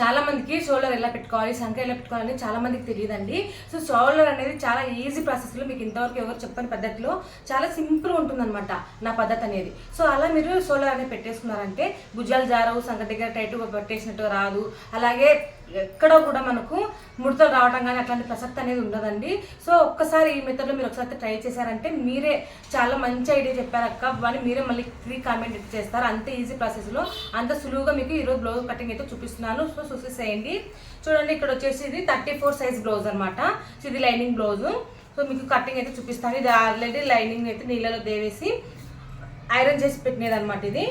చాలా మందికి షోల్డర్ ఎలా పెట్టుకోవాలి సంఖ ఎలా పెట్టుకోవాలని చాలా మందికి తెలియదండి. సో షోల్డర్ అనేది చాలా ఈజీ ప్రాసెస్లో మీకు ఇంతవరకు ఎవరు చెప్పని పద్ధతిలో చాలా సింపుల్ ఉంటుందన్నమాట నా పద్ధతి అనేది. సో అలా మీరు షోల్డర్ అనేది పెట్టేసుకున్నారంటే భుజాలు జారవు సంఖ దగ్గర టైట్గా పెట్టేసినట్టుగా రాదు. అలాగే ఎక్కడ కూడా మనకు ముడతలు రావడం కానీ అట్లాంటి ప్రసక్తి అనేది ఉండదండి. సో ఒక్కసారి ఈ మెథడ్లో మీరు ఒకసారి ట్రై చేశారంటే మీరే చాలా మంచి ఐడియా చెప్పారు అక్క అని మీరే మళ్ళీ ఫ్రీ కామెంట్ చేస్తారు. అంత ఈజీ ప్రాసెస్లో అంత సులువుగా మీకు ఈరోజు బ్లౌజ్ కటింగ్ అయితే చూపిస్తున్నాను. సో చూసేసేయండి. చూడండి ఇక్కడ వచ్చేసి ఇది థర్టీ ఫోర్ సైజ్ బ్లౌజ్ అనమాట సో ఇది లైనింగ్ బ్లౌజ్ సో మీకు కటింగ్ అయితే చూపిస్తాను. ఇది ఆల్రెడీ లైనింగ్ అయితే నీళ్ళలో దేవేసి ఐరన్ చేసి పెట్టినది అనమాట ఇది.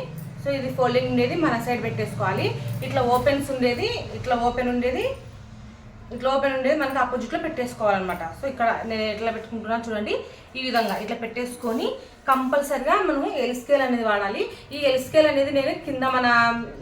సో ఇది ఫోల్డింగ్ ఉండేది మన సైడ్ పెట్టేసుకోవాలి. ఇట్లా ఓపెన్స్ ఉండేది ఇట్లా ఓపెన్ ఉండేది ఇట్లా ఓపెన్ ఉండేది మనకి ఆపోజిట్లో పెట్టేసుకోవాలన్నమాట. సో ఇక్కడ నేను ఎట్లా పెట్టుకుంటున్నాను చూడండి ఈ విధంగా ఇట్లా పెట్టేసుకొని కంపల్సరిగా మనము ఎల్ స్కేల్ అనేది వాడాలి. ఈ ఎల్ స్కేల్ అనేది నేను కింద మన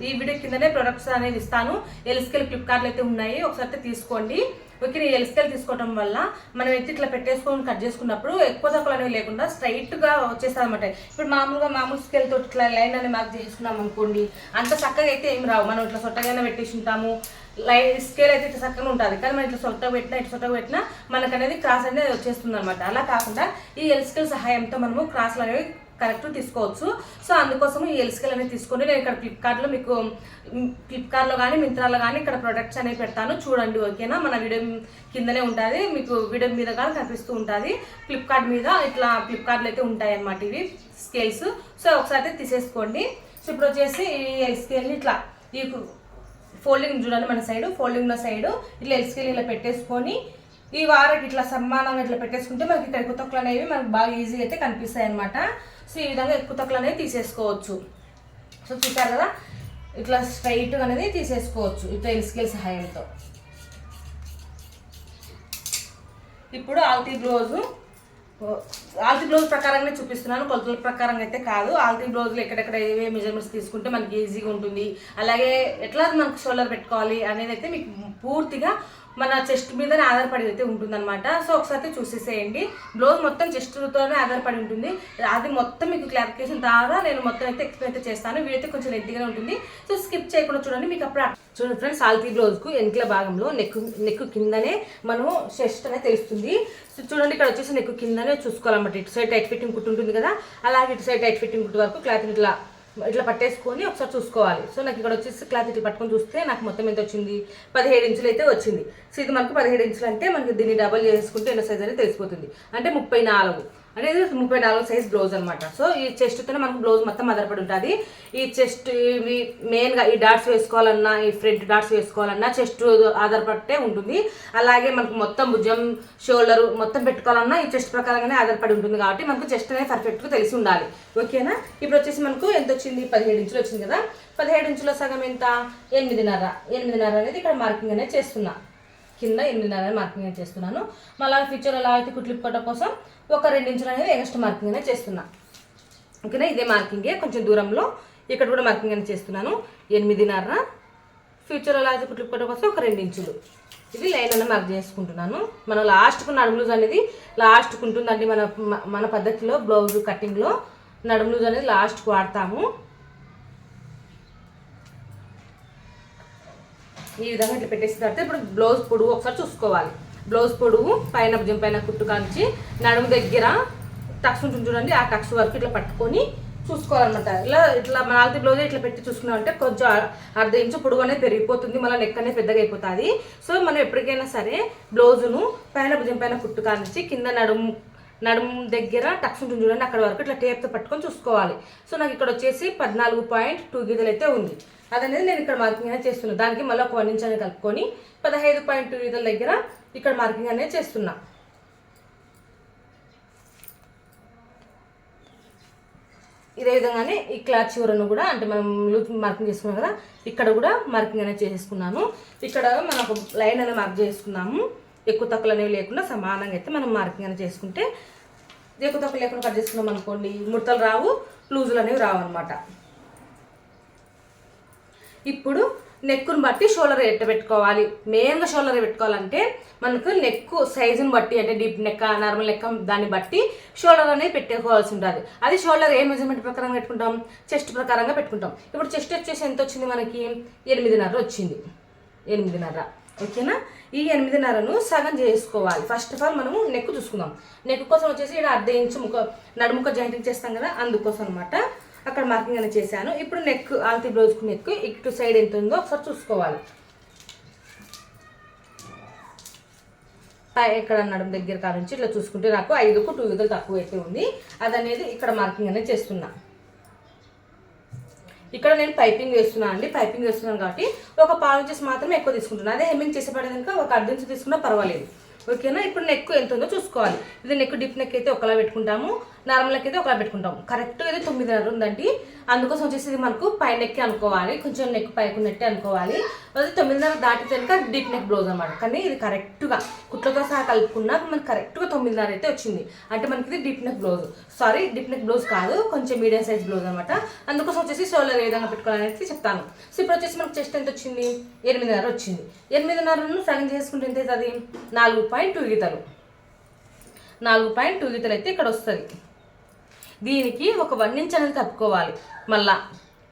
ఈ వీడియో కిందనే ప్రొడక్ట్స్ అనేది ఇస్తాను. ఎల్ స్కేల్ ఫ్లిప్కార్ట్లో అయితే ఉన్నాయి ఒకసారి అయితే తీసుకోండి. ఓకే ఎలుసుకలు స్కేల్ తీసుకోవడం వల్ల మనం ఎత్తి ఇట్లా పెట్టేసుకొని కట్ చేసుకున్నప్పుడు ఎక్కువ తక్కువ అనేవి లేకుండా స్ట్రైట్గా వచ్చేస్తుంది అనమాట ఇప్పుడు మామూలుగా మామూలు స్కేల్తో ఇట్లా లైన్ అనేది మార్క్ చేసుకున్నాం అనుకోండి అంత చక్కగా అయితే ఏం రావు. మనం ఇట్లా సొట్టగానే పెట్టేసి ఉంటాము లైన్ స్కేల్ అయితే ఇట్లా చక్కగా ఉంటుంది. కానీ మనం ఇట్లా సొట్ట పెట్టినా ఇట్లా సొట్ట పెట్టినా మనకు అనేది క్రాస్ అనేది వచ్చేస్తుంది అనమాట అలా కాకుండా ఈ ఎల్ స్కేల్ సహాయంతో మనము క్రాస్లు అనేవి కరెక్ట్ తీసుకోవచ్చు. సో అందుకోసం ఈ ఎల్స్కేల్ అనేది తీసుకొని నేను ఇక్కడ ఫ్లిప్కార్ట్లో మీకు ఫ్లిప్కార్ట్లో కానీ మింత్రాలో కానీ ఇక్కడ ప్రొడక్ట్స్ అనేవి పెడతాను. చూడండి ఓకేనా? మన వీడియో కిందనే ఉంటుంది. మీకు వీడియో మీద కానీ కనిపిస్తూ ఉంటుంది. ఫ్లిప్కార్ట్ మీద ఇట్లా ఫ్లిప్కార్ట్లో అయితే ఉంటాయి అన్నమాట ఇవి స్కేల్స్ సో ఒకసారి అయితే తీసేసుకోండి. సో ఇప్పుడు వచ్చేసి ఈ ఎల్ స్కేల్ని ఇట్లా ఈ ఫోల్డింగ్ చూడండి మన సైడ్ ఫోల్డింగ్ ఉన్న సైడ్ ఇట్లా ఎల్ స్కేల్ ఇలా పెట్టేసుకొని ఈ వారకి ఇట్లా సమానంగా ఇట్లా పెట్టేసుకుంటే మనకి ఇక్కడ ఎక్కువ తొక్కలు అనేవి మనకు బాగా ఈజీగా అయితే కనిపిస్తాయి అనమాట సో ఈ విధంగా ఎక్కువ తక్కువ అనేది తీసేసుకోవచ్చు. సో చూసారు కదా? ఇట్లా స్ట్రైట్గా అనేది తీసేసుకోవచ్చు ఇట్లా ఎల్ సహాయంతో. ఇప్పుడు ఆల్తీ బ్లౌజు ఆల్తీ బ్లౌజ్ ప్రకారంగానే చూపిస్తున్నాను. కొలతల ప్రకారంగా అయితే కాదు. ఆల్తీ బ్లౌజ్లో ఎక్కడెక్కడ ఏవే మెజర్మెంట్స్ తీసుకుంటే మనకి ఈజీగా ఉంటుంది. అలాగే ఎట్లా మనకు షోల్డర్ పెట్టుకోవాలి అనేది అయితే మీకు పూర్తిగా మన చెస్ట్ మీదనే ఆధారపడి అయితే ఉంటుందన్నమాట. సో ఒకసారి అయితే చూసేసేయండి. బ్లౌజ్ మొత్తం చెస్ట్తోనే ఆధారపడి ఉంటుంది. అది మొత్తం మీకు క్లారిఫికేషన్ ద్వారా నేను మొత్తం అయితే ఎక్స్ప్లెయిన్ అయితే చేస్తాను. వీడైతే అయితే కొంచెం లెంతీగానే ఉంటుంది. సో స్కిప్ చేయకుండా చూడండి. మీకు అప్పుడు చూడండి ఫ్రెండ్స్ ఆల్తీ బ్లౌజ్కు వెనకల భాగంలో నెక్ నెక్ కిందనే మనం చెస్ట్ అనేది తెలుస్తుంది. సో చూడండి ఇక్కడ వచ్చేసి నెక్ కిందనే చూసుకోవాలన్నమాట. ఇటు సైడ్ టైట్ ఫిట్టింగ్ కుట్టు ఉంటుంది కదా? అలాగే ఇటు సైడ్ టైట్ ఫిట్టింగ్ కుట్టు వరకు క్లాత్ ఇట్లా ఇట్లా పట్టేసుకొని ఒకసారి చూసుకోవాలి. సో నాకు ఇక్కడ వచ్చేసి క్లాత్ ఇట్లా పట్టుకొని చూస్తే నాకు మొత్తం ఎంత వచ్చింది? పదిహేడు ఇంచులు అయితే వచ్చింది. సో ఇది మనకు పదిహేడు ఇంచులు అంటే మనకి దీన్ని డబల్ చేసుకుంటే ఎన్నో సైజ్ అనేది తెలిసిపోతుంది. అంటే ముప్పై నాలుగు. అనేది ముప్పై నాలుగు సైజ్ బ్లౌజ్ అనమాట సో ఈ చెస్ట్తోనే మనకు బ్లౌజ్ మొత్తం ఆధారపడి ఉంటుంది. ఈ చెస్ట్ ఇవి మెయిన్గా ఈ డాట్స్ వేసుకోవాలన్నా ఈ ఫ్రంట్ డాట్స్ వేసుకోవాలన్నా చెస్ట్ ఆధారపడితే ఉంటుంది. అలాగే మనకు మొత్తం భుజం షోల్డర్ మొత్తం పెట్టుకోవాలన్నా ఈ చెస్ట్ ప్రకారంగానే ఆధారపడి ఉంటుంది కాబట్టి మనకు చెస్ట్ అనేది పర్ఫెక్ట్గా తెలిసి ఉండాలి. ఓకేనా ఇప్పుడు వచ్చేసి మనకు ఎంత వచ్చింది? పదిహేడు ఇంచులు వచ్చింది కదా? పదిహేడు ఇంచుల సగం ఎంత? ఎనిమిదిన్నర. ఎనిమిదిన్నర అనేది ఇక్కడ మార్కింగ్ అనేది చేస్తున్నా. కింద ఎనిమిదిన్నర మార్కింగ్ అనేది చేస్తున్నాను. మళ్ళీ ఫ్యూచర్ ఎలా అయితే కుట్లిప్పుకోవడం కోసం ఒక రెండించులు అనేది ఎక్స్ట్రా మార్కింగ్ అనేది చేస్తున్నా. ఓకేనా? ఇదే మార్కింగే కొంచెం దూరంలో ఇక్కడ కూడా మార్కింగ్ అనేది చేస్తున్నాను. ఎనిమిదిన్నర ఫ్యూచర్ ఎలా అయితే కుట్లిప్పుకోవడం కోసం ఒక రెండించులు. ఇది లైన్ అనేది మార్క్ చేసుకుంటున్నాను. మనం లాస్ట్కు నడుము లూజ్ అనేది లాస్ట్కు ఉంటుందండి మన మన పద్ధతిలో బ్లౌజ్ కటింగ్లో నడుము లూజ్ అనేది లాస్ట్కు వాడతాము. ఈ విధంగా ఇట్లా పెట్టేసిన తర్వాత ఇప్పుడు బ్లౌజ్ పొడుగు ఒకసారి చూసుకోవాలి. బ్లౌజ్ పొడుగు పైన భుజం పైన కుట్టు కాంచి నడుము దగ్గర టక్స్ ఉంటుంది చూడండి ఆ టక్స్ వరకు ఇట్లా పట్టుకొని చూసుకోవాలన్నమాట. ఇలా ఇట్లా నాలుగు బ్లౌజ్ ఇట్లా పెట్టి చూసుకున్నామంటే కొంచెం అర్ధ ఇంచు పొడుగు అనేది పెరిగిపోతుంది మళ్ళీ నెక్ అనేది పెద్దగా అయిపోతుంది. సో మనం ఎప్పటికైనా సరే బ్లౌజును పైన భుజం పైన కుట్టు కానిచ్చి కింద నడుము నడుము దగ్గర టక్స్ ఉంటుంది చూడండి అక్కడ వరకు ఇట్లా టేప్తో పట్టుకొని చూసుకోవాలి. సో నాకు ఇక్కడ వచ్చేసి పద్నాలుగు పాయింట్ టూ గీతలు అయితే ఉంది. అదనేది నేను ఇక్కడ మార్కింగ్ అనేది చేస్తున్నాను దానికి మళ్ళీ ఒక వన్ ఇంచ్ అనేది కలుపుకొని పదహైదు పాయింట్ టూ గీతల దగ్గర ఇక్కడ మార్కింగ్ అనేది చేస్తున్నా. ఇదే విధంగానే ఈ క్లాత్ చివరను కూడా అంటే మనం లూప్ మార్కింగ్ చేసుకున్నాం కదా ఇక్కడ కూడా మార్కింగ్ అనేది చేసేసుకున్నాను ఇక్కడ మనం ఒక లైన్ అనేది మార్క్ చేసుకున్నాము. ఎక్కువ తక్కువలు అనేవి లేకుండా సమానంగా అయితే మనం మార్కింగ్ అనేది చేసుకుంటే ఎక్కువ తక్కువ లేకుండా కట్ చేసుకున్నాం అనుకోండి ముడతలు రావు లూజులు అనేవి రావు అనమాట ఇప్పుడు నెక్కును బట్టి షోల్డర్ ఎట్ట పెట్టుకోవాలి? మెయిన్గా షోల్డర్ పెట్టుకోవాలంటే మనకు నెక్ సైజుని బట్టి అంటే డీప్ నెక్ నార్మల్ నెక్ దాన్ని బట్టి షోల్డర్ అనేది పెట్టుకోవాల్సి ఉంటుంది అది షోల్డర్ ఏ మెజర్మెంట్ ప్రకారంగా పెట్టుకుంటాం? చెస్ట్ ప్రకారంగా పెట్టుకుంటాం. ఇప్పుడు చెస్ట్ వచ్చేసి ఎంత వచ్చింది మనకి? ఎనిమిదిన్నర వచ్చింది. ఎనిమిదిన్నర. ఓకేనా? ఈ ఎనిమిదిన్నరను సగం చేసుకోవాలి. ఫస్ట్ ఆఫ్ ఆల్ మనము నెక్ చూసుకుందాం. నెక్ కోసం వచ్చేసి ఇక్కడ అర్ధ ఇంచు ముఖ నడుముఖ జాయింటింగ్ చేస్తాం కదా అందుకోసం అనమాట అక్కడ మార్కింగ్ అనేది చేశాను. ఇప్పుడు నెక్ ఆల్తీ బ్లౌజ్కి నెక్ ఇటు సైడ్ ఎంత ఉందో ఒకసారి చూసుకోవాలి. పై ఇక్కడ నడుము దగ్గర కాడ నుంచి ఇట్లా చూసుకుంటే నాకు ఐదుకు టూ విధులు తక్కువ అయితే ఉంది. అది అనేది ఇక్కడ మార్కింగ్ అనేది చేస్తున్నాను ఇక్కడ నేను పైపింగ్ వేస్తున్నాను అండి పైపింగ్ వేస్తున్నాను కాబట్టి ఒక పావు ఇంచెస్ మాత్రమే ఎక్కువ తీసుకుంటున్నాను అదే హెమ్మింగ్ చేసేపడే కనుక ఒక అర్ధ ఇంచు తీసుకున్నా పర్వాలేదు. ఓకేనా? ఇప్పుడు నెక్ ఎంత ఉందో చూసుకోవాలి. ఇది నెక్ డిప్ నెక్ అయితే ఒకలా పెట్టుకుంటాము. నార్మల్ అయితే ఒకలా పెట్టుకుంటాం. కరెక్ట్ ఇది తొమ్మిదిన్నర ఉందండి. అందుకోసం వచ్చేసి ఇది మనకు పై నెక్కి అనుకోవాలి. కొంచెం నెక్ పైకున్నట్టే అనుకోవాలి. అది తొమ్మిదిన్నర దాటితే కనుక డీప్ నెక్ బ్లౌజ్ అనమాట కానీ ఇది కరెక్ట్గా కుట్లతో సహా కలుపుకున్నా మనకి కరెక్ట్గా తొమ్మిదిన్నర అయితే వచ్చింది. అంటే మనకి ఇది deep neck blouse. Sorry deep neck blouse కాదు. కొంచెం మీడియం సైజ్ బ్లౌజ్ అనమాట అందుకోసం వచ్చేసి షోల్డర్ ఏ విధంగా పెట్టుకోవాలనేది చెప్తాను. సో ఇప్పుడు వచ్చేసి మనకు చెస్ట్ ఎంత వచ్చింది? ఎనిమిదిన్నర వచ్చింది. ఎనిమిదిన్నరను సగం చేసుకుంటే ఎంత అవుతుంది? నాలుగు పాయింట్ టూ గీతలు నాలుగు పాయింట్ టూ గీతలు అయితే ఇక్కడ వస్తుంది. దీనికి ఒక వన్ ఇంచ్ అనేది కలుపుకోవాలి. మళ్ళా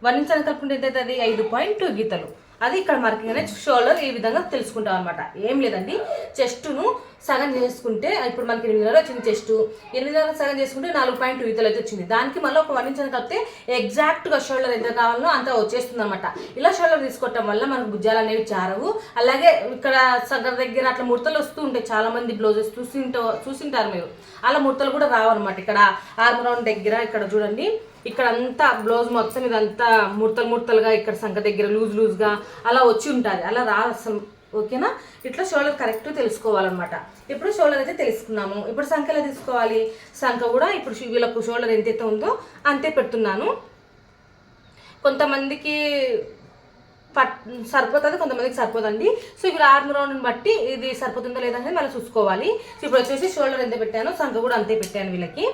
వన్ ఇంచ్ అనేది కలుపుకుంటే ఎంత అవుతుంది ఐదు పాయింట్ టూ గీతలు. అది ఇక్కడ మార్కింగ్ అనేది షోల్డర్ ఈ విధంగా తెలుసుకుంటాం అనమాట ఏం లేదండి. చెస్ట్ను సగం చేసుకుంటే ఇప్పుడు మనకి ఎనిమిదిన్నర వచ్చింది చెస్ట్. ఎనిమిదిన్నర సగం చేసుకుంటే నాలుగు పాయింట్ టూ ఇతలు అయితే వచ్చింది. దానికి మళ్ళీ ఒక వన్ ఇంచ్ కలిపితే ఎగ్జాక్ట్గా షోల్డర్ ఎంత కావాలో అంత వచ్చేస్తుంది అనమాట ఇలా షోల్డర్ తీసుకోవటం వల్ల మనకు భుజాలు అనేవి చారవు అలాగే ఇక్కడ సగం దగ్గర అట్లా ముడతలు వస్తూ ఉంటాయి. చాలామంది బ్లౌజెస్ చూసింటో చూసింటారు మీరు. అలా ముడతలు కూడా రావన్నమాట. ఇక్కడ ఆర్మ్ రౌండ్ దగ్గర ఇక్కడ చూడండి. ఇక్కడ అంతా బ్లౌజ్ మొత్తం ఇదంతా ముడతలు ముడతలుగా ఇక్కడ సంఖ దగ్గర లూజ్ లూజ్గా అలా వచ్చి ఉంటుంది. అలా రా అసలు. ఓకేనా? ఇట్లా షోల్డర్ కరెక్ట్ తెలుసుకోవాలన్నమాట. ఇప్పుడు షోల్డర్ అయితే తెలుసుకున్నాము. ఇప్పుడు సంఖ్య ఎలా తీసుకోవాలి? సంఖ కూడా ఇప్పుడు వీళ్ళకు షోల్డర్ ఎంతైతే ఉందో అంతే పెడుతున్నాను. కొంతమందికి పట్ సరిపోతుంది కొంతమందికి సరిపోదండి. సో ఇప్పుడు ఆర్మ్ రౌండ్ని బట్టి ఇది సరిపోతుందో లేదా అనేది మళ్ళీ చూసుకోవాలి. సో ఇప్పుడు వచ్చేసి షోల్డర్ ఎంత పెట్టాను సంఖ కూడా అంతే పెట్టాను వీళ్ళకి.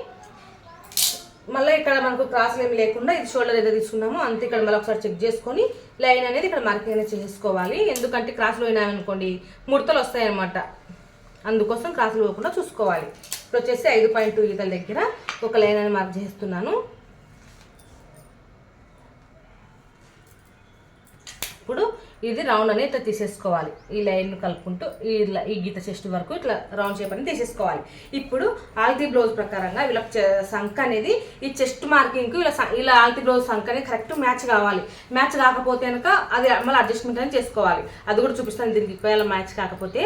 మళ్ళీ ఇక్కడ మనకు క్రాస్ ఏమి లేకుండా ఇది షోల్డర్ ఏదో తీసుకున్నామో. అంతే ఇక్కడ మళ్ళీ ఒకసారి చెక్ చేసుకొని లైన్ అనేది ఇక్కడ మార్కింగ్ అనేది చేసుకోవాలి. ఎందుకంటే క్రాస్లు పోయినామనుకోండి ముడతలు వస్తాయన్నమాట. అందుకోసం క్రాస్లు పోకుండా చూసుకోవాలి. ఇప్పుడు వచ్చేసి ఐదు పాయింట్ టూ ఈతల దగ్గర ఒక లైన్ అనేది మార్క్ చేస్తున్నాను. ఇప్పుడు ఇది రౌండ్ అనేది ఇట్లా తీసేసుకోవాలి. ఈ లైన్ కలుపుకుంటూ ఈ ఈ గీత చెస్ట్ వరకు ఇట్లా రౌండ్ షేప్ అనేది తీసేసుకోవాలి. ఇప్పుడు ఆల్తీ బ్లౌజ్ ప్రకారంగా వీళ్ళ సంఖ అనేది ఈ చెస్ట్ మార్కింగ్కి ఇలా ఇలా ఆల్తీ బ్లౌజ్ సంఖ అనేది కరెక్ట్ మ్యాచ్ కావాలి. మ్యాచ్ కాకపోతే కనుక అది మళ్ళీ అడ్జస్ట్మెంట్ అనేది చేసుకోవాలి. అది కూడా చూపిస్తాను దీనికి ఒకవేళ మ్యాచ్ కాకపోతే.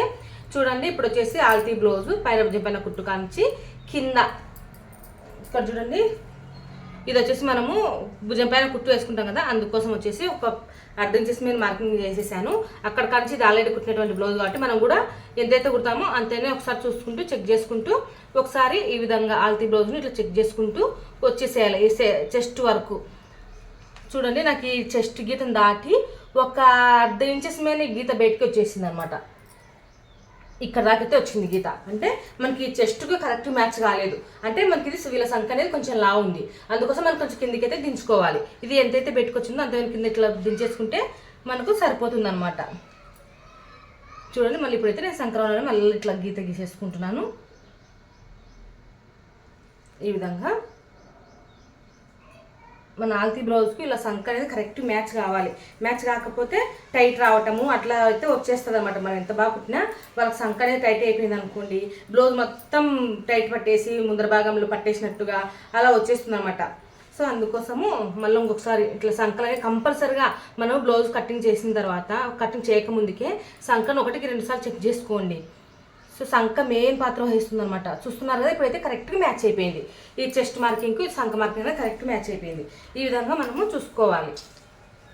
చూడండి ఇప్పుడు వచ్చేసి ఆల్తీ బ్లౌజ్ పైన పైన కుట్టు కాంచి కింద ఇక్కడ చూడండి. ఇది వచ్చేసి మనము భుజం పైన కుట్టు వేసుకుంటాం కదా అందుకోసం వచ్చేసి ఒక అర్థం చేసి నేను మార్కింగ్ చేసేసాను. అక్కడ కంచి ఇది ఆల్రెడీ కుట్టినటువంటి బ్లౌజ్ కాబట్టి మనం కూడా ఎంతైతే కుడతామో అంతనే ఒకసారి చూసుకుంటూ చెక్ చేసుకుంటూ ఒకసారి ఈ విధంగా ఆల్తీ బ్లౌజ్ని ఇట్లా చెక్ చేసుకుంటూ వచ్చేసేయాలి. ఈ చెస్ట్ వరకు. చూడండి నాకు ఈ చెస్ట్ గీతను దాటి ఒక అర్ధ ఇంచెస్ మీద ఈ గీత బయటకు వచ్చేసింది అనమాట ఇక్కడ దాకైతే వచ్చింది గీత. అంటే మనకి చెస్ట్కి కరెక్ట్ మ్యాచ్ కాలేదు. అంటే మనకి ఇది వీళ్ళ సంఖ్య అనేది కొంచెం లా ఉంది. అందుకోసం మనం కొంచెం కిందికైతే దించుకోవాలి. ఇది ఎంతైతే పెట్టుకొచ్చిందో అంత కింద ఇట్లా దించేసుకుంటే మనకు సరిపోతుంది అనమాట చూడండి మళ్ళీ ఇప్పుడైతే నేను సంక్రమణ మళ్ళీ ఇట్లా గీత గీసేసుకుంటున్నాను. ఈ విధంగా. మన ఆల్తీ బ్లౌజ్కి ఇలా సంక అనేది కరెక్ట్ మ్యాచ్ కావాలి. మ్యాచ్ కాకపోతే టైట్ రావటము అట్లా అయితే వచ్చేస్తుంది అనమాట మనం ఎంత బాగా కుట్టినా వాళ్ళకి సంక అనేది టైట్ అయిపోయింది అనుకోండి బ్లౌజ్ మొత్తం టైట్ పట్టేసి ముందర భాగంలో పట్టేసినట్టుగా అలా వచ్చేస్తుంది అనమాట సో అందుకోసము మళ్ళీ ఇంకొకసారి ఇట్లా సంకలనే కంపల్సరిగా మనం బ్లౌజ్ కటింగ్ చేసిన తర్వాత కటింగ్ చేయకముందుకే సంకను ఒకటికి రెండు సార్లు చెక్ చేసుకోండి. సో సంఖ మెయిన్ పాత్ర వహిస్తుంది అనమాట చూస్తున్నారు కదా ఇప్పుడైతే కరెక్ట్గా మ్యాచ్ అయిపోయింది. ఈ చెస్ట్ మార్కింగ్కి సంఖ మార్కింగ్ అనేది కరెక్ట్ మ్యాచ్ అయిపోయింది. ఈ విధంగా మనము చూసుకోవాలి.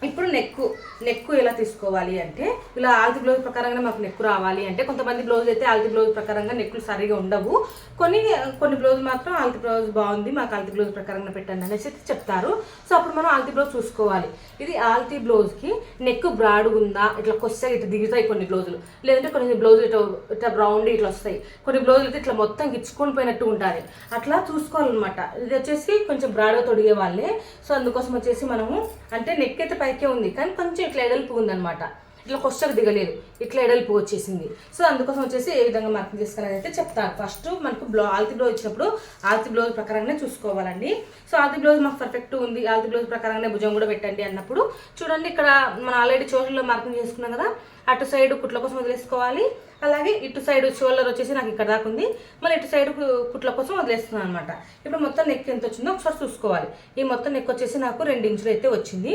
ఇప్పుడు నెక్కు నెక్కు ఎలా తీసుకోవాలి అంటే ఇలా ఆల్తి బ్లౌజ్ ప్రకారంగా మాకు నెక్కు రావాలి అంటే కొంతమంది బ్లౌజ్ అయితే ఆల్తి బ్లౌజ్ ప్రకారంగా నెక్కులు సరిగా ఉండవు. కొన్ని కొన్ని బ్లౌజ్ మాత్రం ఆల్తి బ్లౌజ్ బాగుంది మాకు ఆల్తి బ్లౌజ్ ప్రకారంగా పెట్టండి అనేసి అయితే చెప్తారు. సో అప్పుడు మనం ఆల్తి బ్లౌజ్ చూసుకోవాలి. ఇది ఆల్తి బ్లౌజ్కి నెక్ బ్రాడ్ ఉందా ఇట్లా కొస్తాయి ఇట్లా దిగుతాయి కొన్ని బ్లౌజులు. లేదంటే కొన్ని బ్లౌజులు ఇట్లా ఇట్లా బ్రౌండ్ ఇట్లా వస్తాయి. కొన్ని బ్లౌజులు అయితే ఇట్లా మొత్తం గిచ్చుకొని పోయినట్టు ఉంటుంది అట్లా చూసుకోవాలన్నమాట. ఇది వచ్చేసి కొంచెం బ్రాడ్గా తొడిగే వాళ్ళే. సో అందుకోసం వచ్చేసి మనము అంటే నెక్ అయితే పై పైకే ఉంది. కానీ కొంచెం ఇట్లా ఎడల్పు ఉందన్నమాట. ఇట్లా కొష్టకు దిగలేదు. ఇట్లా ఎడల్పు వచ్చేసింది. సో అందుకోసం వచ్చేసి ఏ విధంగా మార్కింగ్ చేసుకోవాలని అయితే చెప్తాను. ఫస్ట్ మనకు బ్లౌ ఆల్తి బ్లౌజ్ ఇచ్చినప్పుడు ఆల్తి బ్లౌజ్ ప్రకారంగానే చూసుకోవాలండి. సో ఆల్తి బ్లౌజ్ మాకు పర్ఫెక్ట్ ఉంది. ఆల్తి బ్లౌజ్ ప్రకారంగానే భుజం కూడా పెట్టండి అన్నప్పుడు చూడండి ఇక్కడ మనం ఆల్రెడీ చోట్లలో మార్కింగ్ చేసుకున్నాం కదా అటు సైడ్ కుట్ల కోసం వదిలేసుకోవాలి. అలాగే ఇటు సైడ్ షోల్డర్ వచ్చేసి నాకు ఇక్కడ దాకా ఉంది. మళ్ళీ ఇటు సైడ్ కుట్ల కోసం వదిలేస్తున్నాను అనమాట ఇప్పుడు మొత్తం నెక్ ఎంత వచ్చిందో ఒకసారి చూసుకోవాలి. ఈ మొత్తం నెక్ వచ్చేసి నాకు రెండు ఇంచులు అయితే వచ్చింది.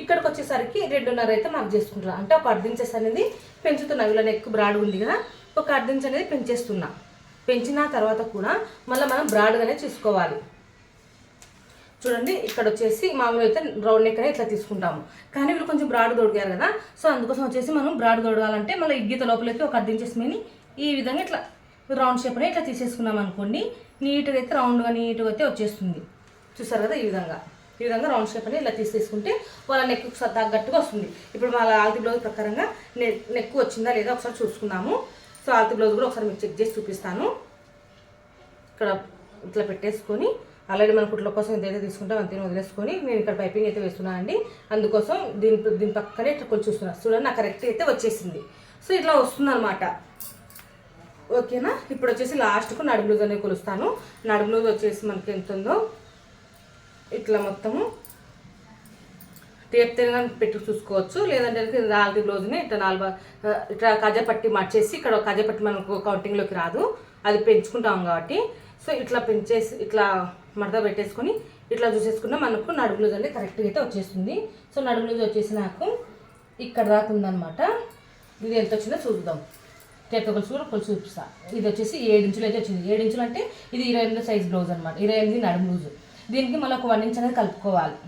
ఇక్కడికి వచ్చేసరికి రెండున్నర అయితే మార్క్ చేసుకుంటున్నా. అంటే ఒక అర్ధంచెస్ అనేది పెంచుతున్నా. ఇలా నెక్ బ్రాడ్ ఉంది కదా ఒక అర్ధ అనేది పెంచేస్తున్నా. పెంచిన తర్వాత కూడా మళ్ళీ మనం బ్రాడ్గానే చూసుకోవాలి. చూడండి ఇక్కడ వచ్చేసి మామూలు అయితే రౌండ్ నెక్ అనేది ఇట్లా తీసుకుంటాము. కానీ వీళ్ళు కొంచెం బ్రాడ్ దొడిగారు కదా. సో అందుకోసం వచ్చేసి మనం బ్రాడ్ దొడగాలంటే మళ్ళీ ఇగ్గిత లోపలికి ఒక అర్థం ఈ విధంగా ఇట్లా రౌండ్ షేప్ అనేది ఇట్లా తీసేసుకున్నాం అనుకోండి నీట్గా అయితే రౌండ్గా నీట్గా అయితే వచ్చేస్తుంది. చూసారు కదా ఈ విధంగా. ఈ విధంగా రౌండ్ షేప్ అని ఇలా తీసేసుకుంటే వాళ్ళ నెక్ తగ్గట్టుగా వస్తుంది. ఇప్పుడు వాళ్ళ ఆల్తి బ్లౌజ్ ప్రకారంగా నెక్ వచ్చిందా లేదా ఒకసారి చూసుకుందాము. సో ఆల్తి బ్లౌజ్ కూడా ఒకసారి మీకు చెక్ చేసి చూపిస్తాను. ఇక్కడ ఇట్లా పెట్టేసుకొని ఆల్రెడీ మన కుట్ల కోసం ఎంతైతే తీసుకుంటాం అంతే వదిలేసుకొని నేను ఇక్కడ పైపింగ్ అయితే వేస్తున్నానండి అందుకోసం దీని దీని పక్కనే ఇట్లా కొంచెం చూస్తున్నాను చూడండి నాకు కరెక్ట్ అయితే వచ్చేసింది. సో ఇట్లా వస్తుంది అనమాట ఓకేనా? ఇప్పుడు వచ్చేసి లాస్ట్కు నడుము బ్లూజ్ అనేది కొలుస్తాను. నడుములూజ్ వచ్చేసి మనకి ఎంత ఉందో ఇట్లా మొత్తము టేప్ తిరగా పెట్టి చూసుకోవచ్చు. లేదంటే నాలుగు రోజునే ఇట్లా నాలుగు ఇట్లా కజపట్టి మార్చేసి ఇక్కడ కజపట్టి మనకు కౌంటింగ్లోకి రాదు. అది పెంచుకుంటాం కాబట్టి. సో ఇట్లా పెంచేసి ఇట్లా మడత పెట్టేసుకొని ఇట్లా చూసేసుకున్నా మనకు నడుము లూజ్ అనేది కరెక్ట్గా అయితే వచ్చేస్తుంది. సో నడుము లూజ్ వచ్చేసి నాకు ఇక్కడ దాకా ఇది ఎంత వచ్చిందో చూద్దాం. టేప్ కొలుసు కూడా కొలుసు చూపిస్తా. ఇది వచ్చేసి ఏడు ఇంచులు అయితే వచ్చింది. ఏడు ఇంచులు అంటే ఇది ఇరవై ఎనిమిది సైజ్ బ్లౌజ్ అనమాట ఇరవై ఎనిమిది నడుము లూజు దీనికి మళ్ళీ ఒక వన్ ఇంచ్ అనేది కలుపుకోవాలి.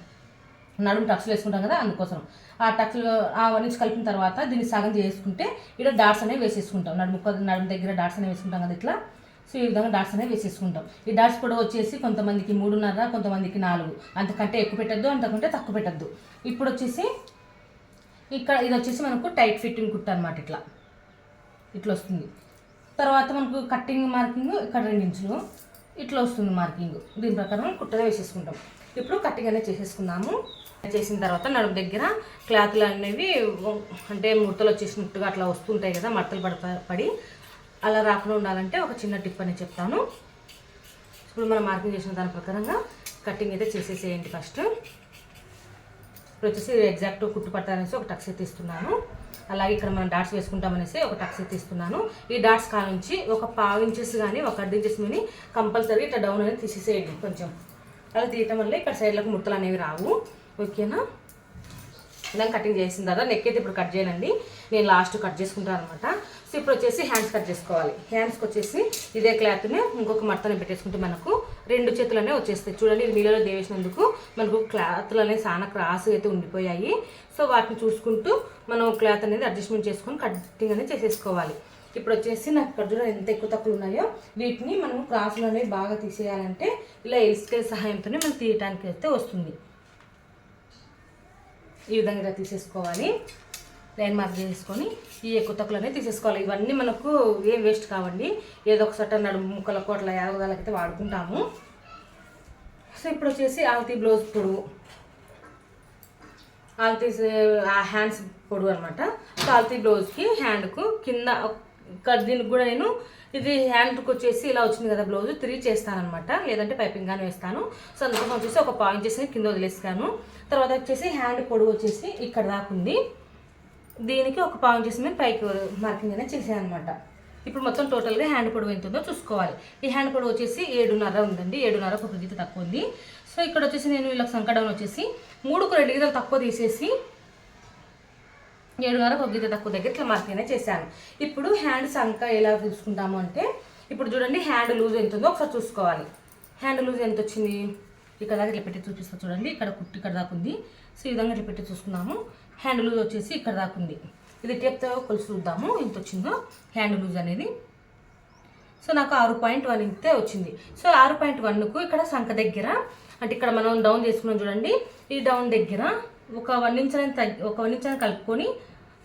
నడుము టక్స్లు వేసుకుంటాం కదా అందుకోసం. ఆ టక్స్లు ఆ వన్ ఇంచ్ కలిపిన తర్వాత దీన్ని సగం చేసుకుంటే ఇక్కడ డాట్స్ అనేవి వేసేసుకుంటాం. నడుము నడుము దగ్గర డాట్స్ అనేవి వేసుకుంటాం కదా ఇట్లా. సో ఈ విధంగా డాట్స్ అనేవి వేసేసుకుంటాం. ఈ డాట్స్ కూడా వచ్చేసి కొంతమందికి మూడున్నర కొంతమందికి నాలుగు. అంతకంటే ఎక్కువ పెట్టద్దు అంతకంటే తక్కువ పెట్టద్దు. ఇప్పుడు వచ్చేసి ఇక్కడ ఇది వచ్చేసి మనకు టైట్ ఫిట్టింగ్ కుట్ట అనమాట ఇట్లా. ఇట్లా వస్తుంది. తర్వాత మనకు కట్టింగ్ మార్కింగ్ ఇక్కడ రెండు ఇంచులు. ఇట్లా వస్తుంది మార్కింగ్. దీని ప్రకారం కుట్టగా వేసేసుకుంటాం. ఇప్పుడు కట్టింగ్ అనేది చేసేసుకున్నాము చేసిన తర్వాత నడుము దగ్గర క్లాత్లు అనేవి అంటే ముడతలు వచ్చేసినట్టుగా అట్లా వస్తుంటాయి కదా మడతలు పడ పడి అలా రాకుండా ఉండాలంటే ఒక చిన్న టిప్ అని చెప్తాను. ఇప్పుడు మనం మార్కింగ్ చేసిన దాని ప్రకారంగా కటింగ్ అయితే చేసేసేయండి ఫస్ట్ ఇప్పుడు వచ్చేసి ఎగ్జాక్ట్ కుట్టు పట్టాలనేసి ఒక టక్స్ అయితే ఇస్తున్నాను. అలాగే ఇక్కడ మనం డాట్స్ వేసుకుంటామనేసి ఒక టక్స్ తీసుకున్నాను ఈ డాట్స్ కా నుంచి ఒక పావు ఇంచెస్ కానీ ఒక అర్ధ ఇంచెస్ మీద కంపల్సరీ ఇట్లా డౌన్ అనేది తీసేసేయండి కొంచెం. అలా తీయటం వల్ల ఇక్కడ సైడ్లకు ముట్టలు అనేవి రావు. ఓకేనా? ఇలా కటింగ్ చేసిన తర్వాత నెక్ అయితే ఇప్పుడు కట్ చేయనండి నేను లాస్ట్ కట్ చేసుకుంటాను అనమాట సో ఇప్పుడు వచ్చేసి హ్యాండ్స్ కట్ చేసుకోవాలి. హ్యాండ్స్కి వచ్చేసి ఇదే క్లాత్ని ఇంకొక మడతని పెట్టేసుకుంటే మనకు రెండు చేతులనే వచ్చేస్తాయి. చూడండి ఇది నీళ్ళలో దేవేసినందుకు మనకు క్లాత్లు అనేవి చాలా క్రాస్ అయితే ఉండిపోయాయి. సో వాటిని చూసుకుంటూ మనం క్లాత్ అనేది అడ్జస్ట్మెంట్ చేసుకొని కటింగ్ అనేది చేసేసుకోవాలి. ఇప్పుడు వచ్చేసి నాకు ఇక్కడ ఎంత ఎక్కువ తక్కువ ఉన్నాయో. వీటిని మనం క్రాసులు అనేవి బాగా తీసేయాలంటే ఇలా ఎల్స్కేల్ సహాయంతోనే మనం తీయటానికి అయితే వస్తుంది. ఈ విధంగా తీసేసుకోవాలి. లైన్ మార్క్ చేసుకొని ఈ కుతకులనే తీసేసుకోవాలి. ఇవన్నీ మనకు ఏం వేస్ట్ కావండి. ఏదో ఒక సట్ట నడుము ముక్కల కోట్ల యావగాలకైతే వాడుకుంటాము. సో ఇప్పుడు వచ్చేసి ఆల్తీ బ్లౌజ్ పొడువు. ఆల్తీ ఆ హ్యాండ్స్ పొడుగు అనమాట సో ఆల్తీ బ్లౌజ్కి హ్యాండ్కు కింద ఇక్కడ దీనికి కూడా నేను ఇది హ్యాండ్కి వచ్చేసి ఇలా వచ్చింది కదా బ్లౌజ్ తిరిగి చేస్తానమాట లేదంటే పైపింగ్ కానీ వేస్తాను. సో అందుకోసం వచ్చేసి ఒక పాయింట్ చేసి కింద వదిలేస్తాను. తర్వాత వచ్చేసి హ్యాండ్ పొడుగు వచ్చేసి ఇక్కడ దాకా ఉంది దీనికి ఒక పావు చేసి పైకి మార్కింగ్ అనేది చేసాను అనమాట ఇప్పుడు మొత్తం టోటల్గా హ్యాండ్ పొడవు ఎంత ఉందో చూసుకోవాలి. ఈ హ్యాండ్ పొడవు వచ్చేసి ఏడున్నర ఉందండి. ఏడున్నర ఒక గీత తక్కువ ఉంది. సో ఇక్కడ వచ్చేసి నేను వీళ్ళకి సంకడం వచ్చేసి మూడుకు రెండు గీతలు తక్కువ తీసేసి ఏడున్నర ఒక గీత తక్కువ దగ్గర ఇట్లా మార్కింగ్ అనేది చేశాను. ఇప్పుడు హ్యాండ్ సంక ఎలా చూసుకుంటాము అంటే ఇప్పుడు చూడండి హ్యాండ్ లూజ్ ఎంత ఉందో ఒకసారి చూసుకోవాలి. హ్యాండ్ లూజ్ ఎంత వచ్చింది ఇక్కడ దాకా ఇట్లా పెట్టి చూపిస్తా చూడండి. ఇక్కడ కుట్టి ఇక్కడ దాకా ఉంది. సో ఈ విధంగా ఇట్లా పెట్టి చూసుకున్నాము. హ్యాండ్ లూజ్ వచ్చేసి ఇక్కడ దాకా ఉంది. ఇది టేప్తో కొలిసి చూద్దాము. ఎంత వచ్చిందో హ్యాండ్ లూజ్ అనేది. సో నాకు ఆరు పాయింట్ వన్ ఇంతే వచ్చింది. సో ఆరు పాయింట్ వన్కు ఇక్కడ సంఖ దగ్గర అంటే ఇక్కడ మనం డౌన్ చేసుకున్నాం చూడండి. ఈ డౌన్ దగ్గర ఒక వన్ ఇంచ్ అనేది తగ్గి ఒక వన్ ఇంచ్ అనేది కలుపుకొని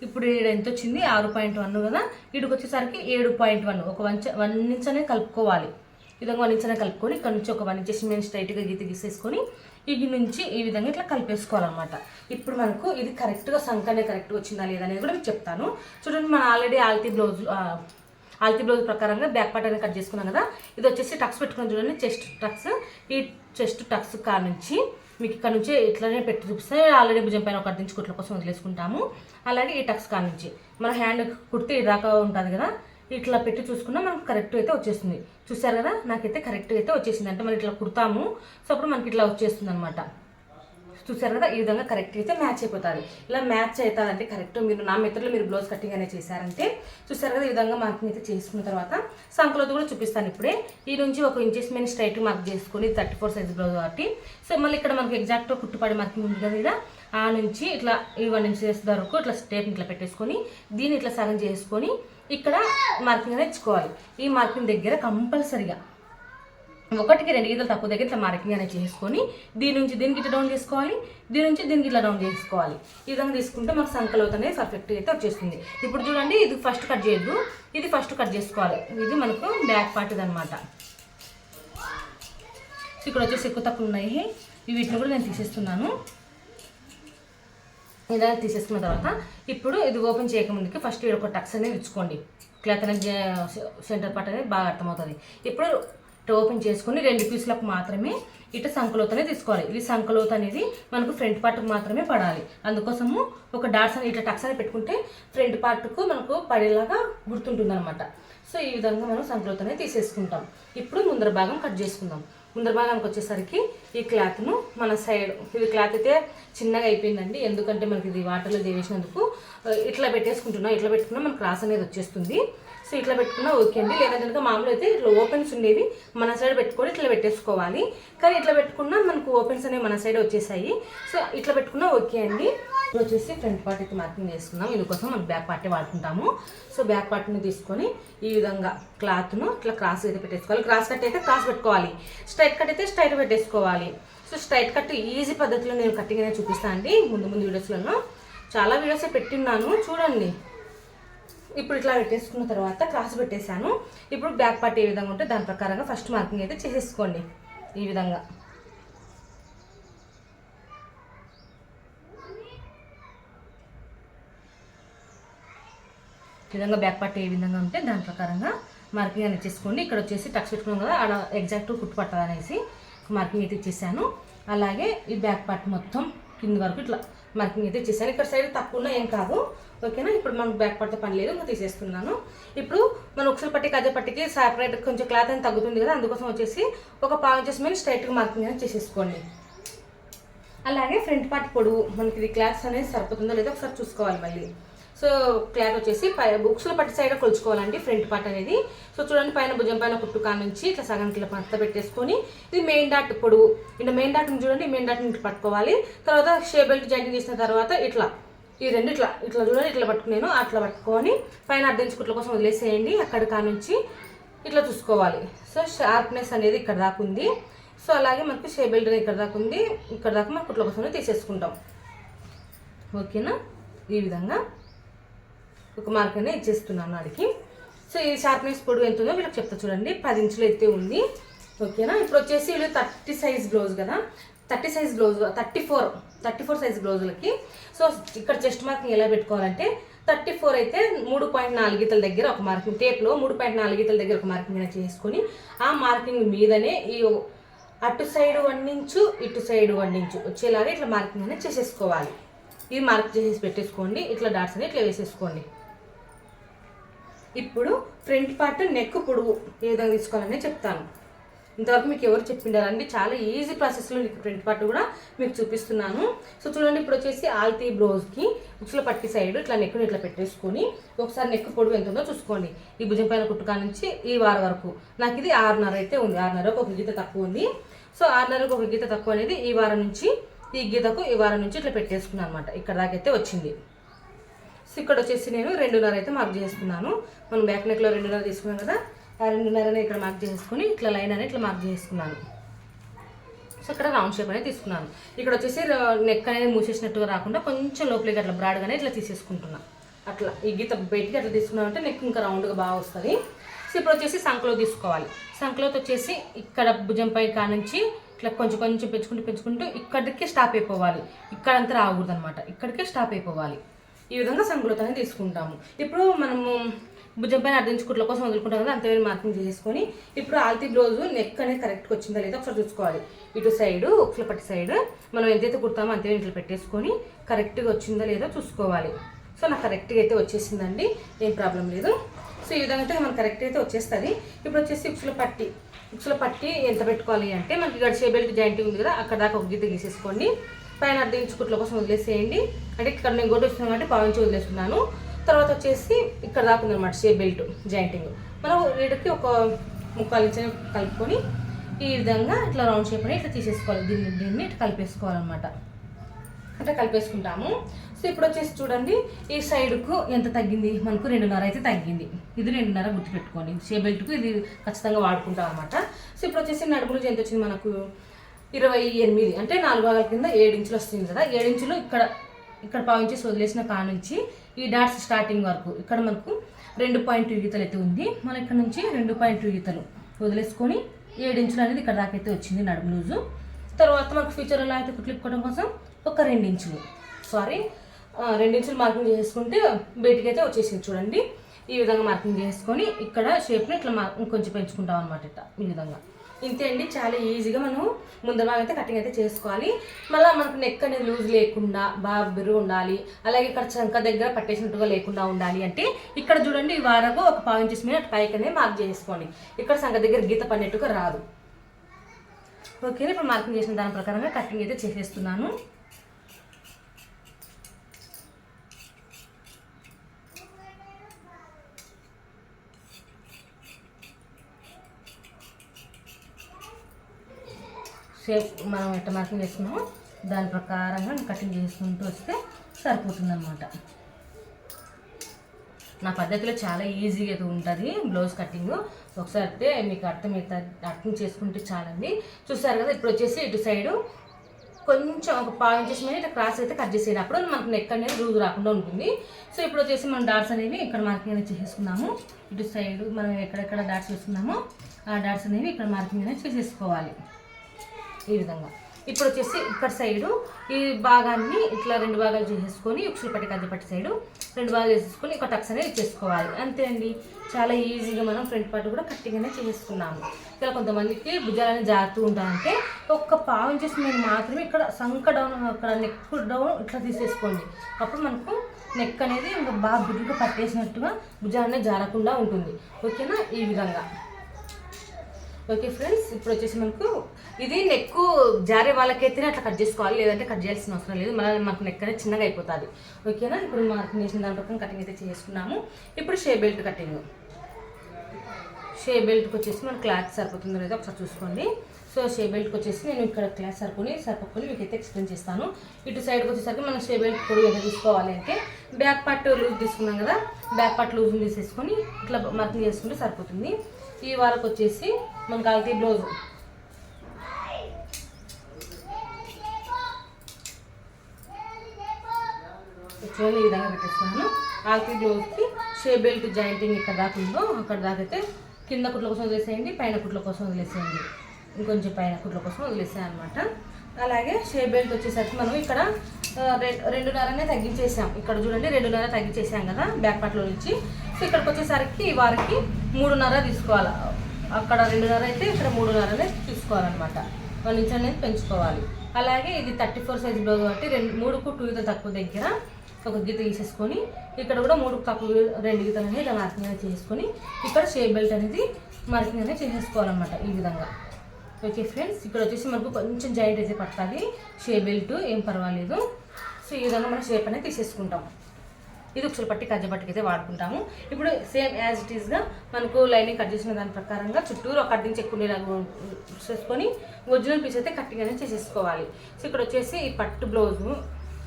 ఇప్పుడు ఈడ ఎంత వచ్చింది? ఆరు పాయింట్ వన్ కదా. ఇక్కడికి వచ్చేసరికి ఏడు పాయింట్ వన్. ఒక వన్ వన్ ఇంచ్ అనేది కలుపుకోవాలి. విధంగా వన్ ఇంచ్ కలుపుకొని ఇక్కడ నుంచి ఒక వన్ ఇంచెస్ మేము స్ట్రైట్గా గీత గీసేసుకొని ఇది నుంచి ఈ విధంగా ఇట్లా కలిపేసుకోవాలన్నమాట. ఇప్పుడు మనకు ఇది కరెక్ట్గా సంకనే కరెక్ట్గా వచ్చిందా లేదా అనేది కూడా మీకు చెప్తాను. చూడండి మన ఆల్రెడీ ఆల్తీ బ్లౌజ్ ఆల్తీ బ్లౌజ్ ప్రకారంగా బ్యాక్ పార్ట్ అనేది కట్ చేసుకున్నాం కదా. ఇది వచ్చేసి టక్స్ పెట్టుకుని చూడండి చెస్ట్ టక్స్ ఈ చెస్ట్ టక్స్ కా నుంచి మీకు ఇక్కడ నుంచి ఇట్లానే పెట్టి చూపిస్తే ఆల్రెడీ భుజం పైన ఒక నుంచి కుట్ల కోసం వదిలేసుకుంటాము. అలాగే ఈ టక్స్ కాడ నుంచి మన హ్యాండ్ కుడితే ఇదాకా ఉంటుంది కదా. ఇట్లా పెట్టి చూసుకున్నా మనకు కరెక్ట్ అయితే వచ్చేస్తుంది. చూసారు కదా? నాకైతే కరెక్ట్ అయితే వచ్చేసింది. అంటే మనం ఇట్లా కుడతాము. సో అప్పుడు మనకి ఇట్లా వచ్చేస్తుంది అనమాట చూసారు కదా? ఈ విధంగా కరెక్ట్ అయితే మ్యాచ్ అయిపోతుంది ఇలా మ్యాచ్ అవుతుందంటే కరెక్ట్ మీరు నా మెథడ్లో మీరు బ్లౌజ్ కటింగ్ అనేది చేశారంటే చూసారు కదా? ఈ విధంగా మార్కింగ్ అయితే చేసుకున్న తర్వాత సంకలతో కూడా చూపిస్తాను ఇప్పుడే. ఈ నుంచి ఒక ఇంచెస్ మేము స్ట్రైట్ మార్క్ చేసుకొని థర్టీ ఫోర్ సైజ్ బ్లౌజ్ కాబట్టి. సో మళ్ళీ ఇక్కడ మనకి ఎగ్జాక్ట్ కుట్టుపడి మార్కింగ్ ఉంది కదా ఆ నుంచి ఇట్లా ఈ వన్ ఇంచెస్ వరకు ఇట్లా స్టేప్ ఇట్లా పెట్టేసుకొని దీన్ని ఇట్లా సగం చేసుకొని ఇక్కడ మార్కింగ్ అనేది ఇచ్చుకోవాలి ఈ మార్కింగ్ దగ్గర కంపల్సరిగా ఒకటికి రెండు గీతలు తక్కువ దగ్గర ఇట్లా మార్కింగ్ అనేది చేసుకొని దీని నుంచి దీనికి ఇట్లా డౌన్ చేసుకోవాలి దీని నుంచి దీనికి ఇట్లా డౌన్ చేసుకోవాలి. ఈ విధంగా తీసుకుంటే మనకు సంకలోత్ అనేది పర్ఫెక్ట్గా అయితే వచ్చేస్తుంది. ఇప్పుడు చూడండి ఇది ఫస్ట్ కట్ చేయద్దు. ఇది ఫస్ట్ కట్ చేసుకోవాలి. ఇది మనకు బ్యాక్ పార్ట్ అనమాట ఇక్కడ వచ్చేసి ఎక్కువ తక్కువ ఉన్నాయి. వీటిని కూడా నేను తీసేస్తున్నాను. ఇలా తీసేసుకున్న తర్వాత ఇప్పుడు ఇది ఓపెన్ చేయకముందుకి ఫస్ట్ ఇక్కడ ఒక టక్స్ అనేది ఇచ్చుకోండి. క్లాత్ అనేది సెంటర్ పార్ట్ అనేది బాగా అర్థమవుతుంది. ఇప్పుడు ఓపెన్ చేసుకుని రెండు పీసులకు మాత్రమే ఇటు సంకలోత అనేది తీసుకోవాలి. ఇది సంకలోత అనేది మనకు ఫ్రంట్ పార్ట్కి మాత్రమే పడాలి. అందుకోసము ఒక డాట్స్ అని ఇట్లా టక్స్ అనేది పెట్టుకుంటే ఫ్రంట్ పార్ట్కు మనకు పడేలాగా గుర్తుంటుంది అనమాట సో ఈ విధంగా మనం సంకలోత అనేది తీసేసుకుంటాం. ఇప్పుడు ముందర భాగం కట్ చేసుకుందాం. ముందర భాగానికి వచ్చేసరికి ఈ క్లాత్ను మన సైడ్ ఇది క్లాత్ అయితే చిన్నగా అయిపోయిందండి. ఎందుకంటే మనకి ఇది వాటర్లో దేవేసినందుకు ఇట్లా పెట్టేసుకుంటున్నాం ఇట్లా పెట్టుకున్నా మనకు క్రాస్ అనేది వచ్చేస్తుంది. సో ఇట్లా పెట్టుకున్నా ఓకే అండి. లేదంటే కనుక మామూలు అయితే ఇట్లా ఓపెన్స్ ఉండేవి మన సైడ్ పెట్టుకొని ఇట్లా పెట్టేసుకోవాలి. కానీ ఇట్లా పెట్టుకున్నా మనకు ఓపెన్స్ అనేవి మన సైడ్ వచ్చేసాయి. సో ఇట్లా పెట్టుకున్నా ఓకే అండి. ఇప్పుడు వచ్చేసి ఫ్రంట్ పార్ట్ అయితే మార్కింగ్ చేసుకున్నాం ఇందుకోసం మనం బ్యాక్ పార్టే వాడుకుంటాము. సో బ్యాక్ పార్ట్ని తీసుకొని ఈ విధంగా క్లాత్ను ఇట్లా క్రాస్ అయితే పెట్టేసుకోవాలి. క్రాస్ కట్ అయితే క్రాస్ పెట్టుకోవాలి. స్ట్రైట్ కట్ అయితే స్ట్రైట్ పెట్టేసుకోవాలి. సో స్ట్రైట్ కట్ ఈజీ పద్ధతిలో నేను కట్టింగ్ అనేది చూపిస్తాను అండి. ముందు ముందు వీడియోస్లలో చాలా వీడియోసే పెట్టిన్నాను చూడండి. ఇప్పుడు ఇట్లా పెట్టేసుకున్న తర్వాత క్రాస్ పెట్టేశాను. ఇప్పుడు బ్యాక్ పార్ట్ ఏ విధంగా ఉంటే దాని ప్రకారంగా ఫస్ట్ మార్కింగ్ అయితే చేసేసుకోండి ఈ విధంగా. ఈ విధంగా బ్యాక్ పార్ట్ ఏ విధంగా ఉంటే దాని ప్రకారంగా మార్కింగ్ అనేది చేసుకోండి ఇక్కడ వచ్చేసి టక్స్ పెట్టుకున్నాం కదా ఆడ ఎగ్జాక్ట్ కుట్టు పట్టదనేసి మార్కింగ్ అయితే ఇచ్చేసాను. అలాగే ఈ బ్యాక్ పార్ట్ మొత్తం కింద వరకు ఇట్లా మార్కింగ్ అయితే ఇచ్చేసాను ఇక్కడ సైడ్ తక్కువ ఉన్నా ఏం కాదు. ఓకేనా? ఇప్పుడు మనకు బ్యాక్ పడితే పని లేదు ఇంకా తీసేస్తున్నాను. ఇప్పుడు మనం ఒకసారి పట్టి అదే పట్టికి సపరేట్ కొంచెం క్లాత్ అని తగ్గుతుంది కదా అందుకోసం వచ్చేసి ఒక పావు ఇంచెస్ మీద స్ట్రైట్గా మార్కింగ్ అనేది చేసేసుకోండి. అలాగే ఫ్రంట్ పార్ట్ పొడవు మనకి ఇది క్లాత్స్ అనేది సరిపోతుందో లేదో ఒకసారి చూసుకోవాలి మళ్ళీ. సో క్లాత్ వచ్చేసి పై బుక్స్లో పట్టి సైడ్ కొలుచుకోవాలండి ఫ్రంట్ పార్ట్ అనేది. సో చూడండి పైన భుజం పైన కుట్టుకా నుంచి ఇట్లా సగం ఇట్లా పత్త పెట్టేసుకొని ఇది మెయిన్ డాట్ పొడవు ఇట్లా మెయిన్ డాట్ని చూడండి మెయిన్ డాట్ని ఇట్లా పట్టుకోవాలి. తర్వాత షే బెల్ట్ జాయింటింగ్ చేసిన తర్వాత ఇట్లా ఈ రెండు ఇట్లా ఇట్లా చూడండి ఇట్లా పట్టుకున్నాను అట్లా పట్టుకొని పైన అర్థం కుట్ల కోసం వదిలేసేయండి అక్కడ కాడ నుంచి ఇట్లా చూసుకోవాలి. సో షార్ప్నెస్ అనేది ఇక్కడ దాకా ఉంది. సో అలాగే మనకి షే బెల్ట్ అనేది ఇక్కడ దాకా ఉంది. ఇక్కడ దాకా మనం కుట్ల కోసం తీసేసుకుంటాం. ఓకేనా? ఈ విధంగా. ఒక మార్క్ అనేది ఇచ్చేస్తున్నాను వాడికి సో ఈ షార్ప్నెస్ పొడవు ఎంత ఉందో వీళ్ళకి చెప్తా చూడండి. పది ఇంచులు అయితే ఉంది. ఓకేనా? ఇప్పుడు వచ్చేసి వీళ్ళు థర్టీ సైజ్ బ్లౌజ్ కదా. Thirty size blouse thirty four thirty four size బ్లౌజులకి so ఇక్కడ చెస్ట్ మార్కింగ్ ఎలా పెట్టుకోవాలంటే థర్టీ ఫోర్ అయితే మూడు పాయింట్ నాలుగీతల దగ్గర ఒక మార్కింగ్ టేప్లో మూడు పాయింట్ నాలుగీతల దగ్గర ఒక మార్కింగ్ అనేది చేసుకొని ఆ మార్కింగ్ మీదనే ఈ అటు సైడ్ వన్ ఇంచు ఇటు సైడ్ వన్ ఇంచు వచ్చేలాగా ఇట్లా మార్కింగ్ అనేది చేసేసుకోవాలి. ఇది మార్క్ చేసేసి పెట్టేసుకోండి. ఇట్లా డాట్స్ అనేది ఇట్లా వేసేసుకోండి. ఇప్పుడు ఫ్రంట్ పార్ట్ నెక్ పొడుగు ఏ విధంగా తీసుకోవాలని చెప్తాను. ఇంతవరకు మీకు ఎవరు చెప్పిండారండి? చాలా ఈజీ ప్రాసెస్లో మీకు ఫ్రంట్ పార్ట్ కూడా మీకు చూపిస్తున్నాను. సో చూడండి ఇప్పుడు వచ్చేసి ఆల్తీ బ్లౌజ్కి ఉచ్చుల పట్టి సైడ్ ఇట్లా నెక్కుని ఇట్లా పెట్టేసుకొని ఒకసారి నెక్ పొడుగు ఎంత ఉందో చూసుకోండి. ఈ భుజం పైన కుట్టుకా నుంచి ఈ వారం వరకు. నాకు ఇది ఆరున్నర అయితే ఉంది. ఆరున్నరకు ఒక గీత తక్కువ ఉంది. సో ఆరున్నరకు ఒక గీత తక్కువ అనేది ఈ వారం నుంచి ఈ గీతకు ఈ వారం నుంచి ఇట్లా పెట్టేసుకున్నాను అనమాట ఇక్కడ దాకైతే వచ్చింది. సో ఇక్కడ వచ్చేసి నేను రెండున్నర అయితే మార్క్ చేసుకున్నాను మనం బ్యాక్ నెక్లో రెండున్నర తీసుకున్నాం కదా ఆ రెండున్నరనే ఇక్కడ మార్క్ చేసుకుని ఇట్లా లైన్ అనేది ఇట్లా మార్క్ చేసుకున్నాను సో ఇక్కడ రౌండ్ షేప్ అనేది తీసుకున్నాను. ఇక్కడ వచ్చేసి నెక్ అనేది మూసేసినట్టుగా రాకుండా కొంచెం లోపలికి అట్లా బ్రాడ్గానే ఇట్లా తీసేసుకుంటున్నాను అట్లా ఈ గీత బయటికి అట్లా తీసుకున్నామంటే నెక్ ఇంకా రౌండ్గా బాగా వస్తుంది. సో ఇప్పుడు వచ్చేసి సంకలో తీసుకోవాలి. సంకలోత్ వచ్చేసి ఇక్కడ భుజంపై పై నుంచి ఇట్లా కొంచెం కొంచెం పెంచుకుంటూ పెంచుకుంటూ ఇక్కడికే స్టాప్ అయిపోవాలి. ఇక్కడంతా రాకూడదు అనమాట ఇక్కడికే స్టాప్ అయిపోవాలి. ఈ విధంగా సంకలోత్ తీసుకుంటాము. ఇప్పుడు మనము భుజం పైన అర్ధించి కోసం వదులుకుంటాం కదా అంతే మార్కింగ్ చేసుకొని ఇప్పుడు ఆల్తీ బ్లౌజ్ నెక్ అనేది కరెక్ట్గా వచ్చిందా లేదా ఒకసారి చూసుకోవాలి. ఇటు సైడ్ ఉక్సుల పట్టి సైడ్ మనం ఎంతైతే కుడతామో అంతే ఇంట్లో పెట్టేసుకొని కరెక్ట్గా వచ్చిందా లేదా చూసుకోవాలి. సో నాకు కరెక్ట్గా అయితే వచ్చేసిందండి ఏం ప్రాబ్లం లేదు. సో ఈ విధంగా అయితే మనకు కరెక్ట్ అయితే వచ్చేస్తుంది. ఇప్పుడు వచ్చేసి ఉక్సుల పట్టి ఉక్సుల పట్టి ఎంత పెట్టుకోవాలి అంటే మనకి ఇక్కడ షేబెల్ట్ జాయింట్ ఉంది కదా అక్కడ దాకా ఒక గీత గీసేసుకోండి. పైన అర్థం ఇంచు కోసం వదిలేసేయండి. అంటే ఇక్కడ నేను గొడ్డు వస్తున్నాను కాబట్టి పావు వదిలేస్తున్నాను. తర్వాత వచ్చేసి ఇక్కడ దాకా ఉందన్నమాట షే బెల్ట్ జాయింటింగ్. మనం వీడికి ఒక ముక్కాలు ఇచ్చిన కలుపుకొని ఈ విధంగా ఇట్లా రౌండ్ షేప్ అని ఇట్లా తీసేసుకోవాలి. దీన్ని దీన్ని ఇట్లా కలిపేసుకోవాలన్నమాట. అట్లా కలిపేసుకుంటాము. సో ఇప్పుడు వచ్చేసి చూడండి ఈ సైడ్కు ఎంత తగ్గింది? మనకు రెండున్నర అయితే తగ్గింది. ఇది రెండున్నర గుర్తుపెట్టుకోండి. షే బెల్ట్కు ఇది ఖచ్చితంగా వాడుకుంటాం అనమాట సో ఇప్పుడు వచ్చేసి నడుములు ఎంత వచ్చింది మనకు? ఇరవై ఎనిమిది అంటే నాలుగు భాగాల కింద ఏడు ఇంచులు వస్తుంది కదా. ఏడించులు ఇంచులు ఇక్కడ ఇక్కడ పావు ఇంచెస్ వదిలేసిన కాడ నుంచి ఈ డాట్స్ స్టార్టింగ్ వరకు ఇక్కడ మనకు రెండు పాయింట్ టూ గీతలు అయితే ఉంది. మనం ఇక్కడ నుంచి రెండు పాయింట్ టూ గీతలు వదిలేసుకొని ఏడు ఇంచులు అనేది ఇక్కడ దాకా అయితే వచ్చింది నడుము లూజు. తర్వాత మనకు ఫ్యూచర్లో అయితే కుట్లిప్పుకోవడం కోసం ఒక రెండు ఇంచులు సారీ రెండించులు మార్కింగ్ చేసుకుంటే బయటికి అయితే వచ్చేసింది చూడండి. ఈ విధంగా మార్కింగ్ చేసుకొని ఇక్కడ షేప్ని ఇట్లా మా ఇంకొంచెం పెంచుకుంటాం అనమాట ఇట్లా ఈ విధంగా. ఇంతే అండి చాలా ఈజీగా మనం ముందర భాగం అయితే కటింగ్ అయితే చేసుకోవాలి. మళ్ళీ మనకు నెక్ అనేది లూజ్ లేకుండా బాగా బిరుగు ఉండాలి. అలాగే ఇక్కడ చంక దగ్గర పట్టేసినట్టుగా లేకుండా ఉండాలి అంటే ఇక్కడ చూడండి ఈ వారకు ఒక పావు ఇంచెస్ మీద పైకి అనేది మార్క్ చేసుకోండి. ఇక్కడ చంక దగ్గర గీత పడినట్టుగా రాదు. ఓకే ఇప్పుడు మార్కింగ్ చేసిన దాని ప్రకారంగా కటింగ్ అయితే చేసేస్తున్నాను. షేప్ మనం ఎట్ట మార్కింగ్ చేసుకున్నామో దాని ప్రకారంగా కటింగ్ చేసుకుంటూ వస్తే సరిపోతుందన్నమాట. నా పద్ధతిలో చాలా ఈజీగా అయితే ఉంటుంది బ్లౌజ్ కటింగ్. ఒకసారి అయితే మీకు అర్థమవుతుంది అర్థం చేసుకుంటే చాలండి. చూసారు కదా ఇప్పుడు వచ్చేసి ఇటు సైడు కొంచెం ఒక పావు ఇంచెస్ మీద ఇట్లా క్రాస్ అయితే కట్ చేసేది అప్పుడు మనకు నెక్ అనేది రూజు రాకుండా ఉంటుంది. సో ఇప్పుడు వచ్చేసి మనం డాట్స్ అనేవి ఇక్కడ మార్కింగ్ అనేది చేసేసుకున్నాము. ఇటు సైడ్ మనం ఎక్కడెక్కడ డాట్స్ వేసుకున్నామో ఆ డాట్స్ అనేవి ఇక్కడ మార్కింగ్ అనేది చేసేసుకోవాలి. ఈ విధంగా. ఇప్పుడు వచ్చేసి ఇక్కడ సైడు ఈ భాగాన్ని ఇట్లా రెండు భాగాలు చేసేసుకొని ఉక్షులు పట్టి కజ్జపట్టి సైడు రెండు భాగాలు చేసేసుకొని ఒక టక్స్ అనేది ఇచ్చేసుకోవాలి. అంతే అండి చాలా ఈజీగా మనం ఫ్రంట్ పార్ట్ కూడా కట్టిగానే చేసుకున్నాము ఇక్కడ కొంతమందికి భుజాలని జారుతూ ఉంటారంటే ఒక్క పావు ఇంచెస్ మీద మాత్రమే ఇక్కడ సంక డౌన్ అక్కడ నెక్ డౌన్ ఇట్లా తీసేసుకోండి. అప్పుడు మనకు నెక్ అనేది ఇంకా బాగా బుడ్డుగా పట్టేసినట్టుగా భుజాలనే జారకుండా ఉంటుంది. ఓకేనా? ఈ విధంగా. ఓకే ఫ్రెండ్స్ ఇప్పుడు వచ్చేసి మనకు ఇది నెక్ జారే వాళ్ళకైతేనే అట్లా కట్ చేసుకోవాలి లేదంటే కట్ చేయాల్సిన అవసరం లేదు. మళ్ళీ మనకు నెక్ అనేది చిన్నగా అయిపోతుంది. ఓకేనా? ఇప్పుడు మనకు చేసిన దాని ప్రకారం కటింగ్ అయితే చేసుకున్నాము. ఇప్పుడు షే బెల్ట్ కటింగ్ షే బెల్ట్కి వచ్చేసి మన క్లాత్ సరిపోతుందో లేదో ఒకసారి చూసుకోండి. సో షే బెల్ట్కి వచ్చేసి నేను ఇక్కడ క్లాత్ సరుకుని సరిపోకొని మీకు అయితే ఎక్స్ప్లెయిన్ చేస్తాను. ఇటు సైడ్కి వచ్చేసరికి మనం షే బెల్ట్ పొడి ఎంత తీసుకోవాలి అంటే బ్యాక్ పార్ట్ లూజ్ తీసుకున్నాం కదా బ్యాక్ పార్ట్ లూజ్ తీసేసుకొని ఇట్లా మార్కింగ్ చేసుకుంటే సరిపోతుంది. ఈ వరకు వచ్చేసి మనకు అల్తీ బ్లౌజ్. చూడండి ఈ విధంగా పెట్టేస్తున్నాను. ఆల్తీ బ్లౌజ్కి షే బెల్ట్ జాయింటింగ్ ఇక్కడ దాకా ఉందో అక్కడ దాకైతే అయితే కింద కుట్ల కోసం వదిలేసేయండి పైన కుట్ల కోసం వదిలేసేయండి. ఇంకొంచెం పైన కుట్ల కోసం వదిలేసాయి అనమాట అలాగే షే బెల్ట్ వచ్చేసరికి మనం ఇక్కడ రెండున్నరనే తగ్గించేసాం. ఇక్కడ చూడండి రెండున్నర తగ్గించేసాం కదా బ్యాక్ పార్ట్లో నుంచి. సో ఇక్కడికి వచ్చేసరికి వారికి మూడున్నర తీసుకోవాలి. అక్కడ రెండున్నర అయితే ఇక్కడ మూడున్నరనే తీసుకోవాలన్నమాట వన్ ఇంచ్ అనేది పెంచుకోవాలి. అలాగే ఇది థర్టీ ఫోర్ సైజ్ బ్లౌజ్ కాబట్టి రెండు మూడుకు టూ గీతలు తక్కువ దగ్గర ఒక గీత తీసేసుకొని ఇక్కడ కూడా మూడు తక్కువ రెండు గీతలు అనేది ఇలా మార్కింగ్ అనేది చేసుకొని ఇక్కడ షేప్ బెల్ట్ అనేది మార్కింగ్ అనేది చేసేసుకోవాలన్నమాట ఈ విధంగా. ఓకే ఫ్రెండ్స్ ఇక్కడ వచ్చేసి మనకు కొంచెం జాయింట్ అయితే పడుతుంది. షే బెల్ట్ ఏం పర్వాలేదు. సో ఈ విధంగా మనం షేప్ అనేది తీసేసుకుంటాం. ఇది ఒకసారి పట్టి కజ్జ పట్టికి అయితే వాడుకుంటాము. ఇప్పుడు సేమ్ యాజ్ ఇట్ ఈస్గా మనకు లైనింగ్ కట్ చేసిన దాని ప్రకారంగా చుట్టూరు ఒక అడ్డించి ఎక్కువ చేసుకొని ఒరిజినల్ పీస్ అయితే కట్టింగ్ అనేది చేసేసుకోవాలి. సో ఇక్కడ వచ్చేసి ఈ పట్టు బ్లౌజు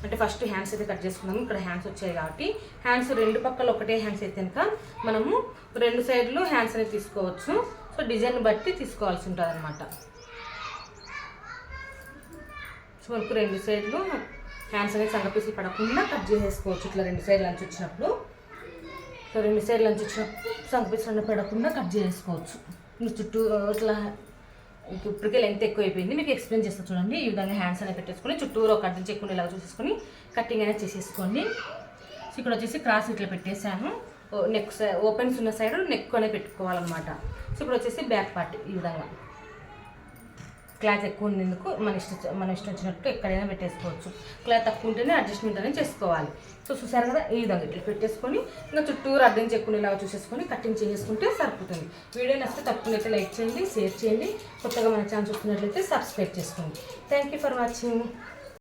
అంటే ఫస్ట్ హ్యాండ్స్ అయితే కట్ చేసుకున్నాము. ఇక్కడ హ్యాండ్స్ వచ్చాయి కాబట్టి హ్యాండ్స్ రెండు పక్కల ఒకటే హ్యాండ్స్ అయితే కనుక మనము రెండు సైడ్లు హ్యాండ్స్ అనేది తీసుకోవచ్చు. సో డిజైన్ బట్టి తీసుకోవాల్సి ఉంటుంది అనమాట సో రెండు సైడ్లు హ్యాండ్స్ అనేది సంగపీసులు పడకుండా కట్ చేసేసుకోవచ్చు. ఇట్లా రెండు సైడ్ లంచ్ వచ్చినప్పుడు సో రెండు సైడ్ లంచ్ వచ్చినప్పుడు సంగపీసులు అన్నీ పడకుండా కట్ చేసుకోవచ్చు మీకు చుట్టూ ఇట్లా ఇప్పటికే లెంత్ ఎక్కువ అయిపోయింది మీకు ఎక్స్ప్లెయిన్ చేస్తా చూడండి. ఈ విధంగా హ్యాండ్స్ అనేది పెట్టేసుకొని చుట్టూరు ఒక అడ్డం చెక్కుని ఇలా చూసేసుకొని కటింగ్ అనేది చేసేసుకోండి. సో ఇక్కడ వచ్చేసి క్రాస్ ఇట్లా పెట్టేశాను. నెక్ ఓపెన్స్ ఉన్న సైడ్ నెక్ అనేది పెట్టుకోవాలన్నమాట. సో ఇప్పుడు వచ్చేసి బ్యాక్ పార్ట్ ఈ విధంగా. క్లాత్ ఎక్కువ ఉన్నందుకు మన ఇష్టం మన ఇష్టం వచ్చినట్టు ఎక్కడైనా పెట్టేసుకోవచ్చు. క్లాత్ తక్కువ ఉంటేనే అడ్జస్ట్మెంట్ అనేది చేసుకోవాలి. సో చూసారు కదా? ఈ విధంగా ఇట్లా పెట్టేసుకొని ఇంకా చుట్టూరు అర్థం చేయకుండా చూసేసుకొని కటింగ్ చేసేసుకుంటే సరిపోతుంది. వీడియో నచ్చితే తప్పకుండా లైక్ చేయండి షేర్ చేయండి. కొత్తగా మన ఛాన్స్ చూస్తున్నట్లయితే సబ్స్క్రైబ్ చేసుకోండి. Thank you for watching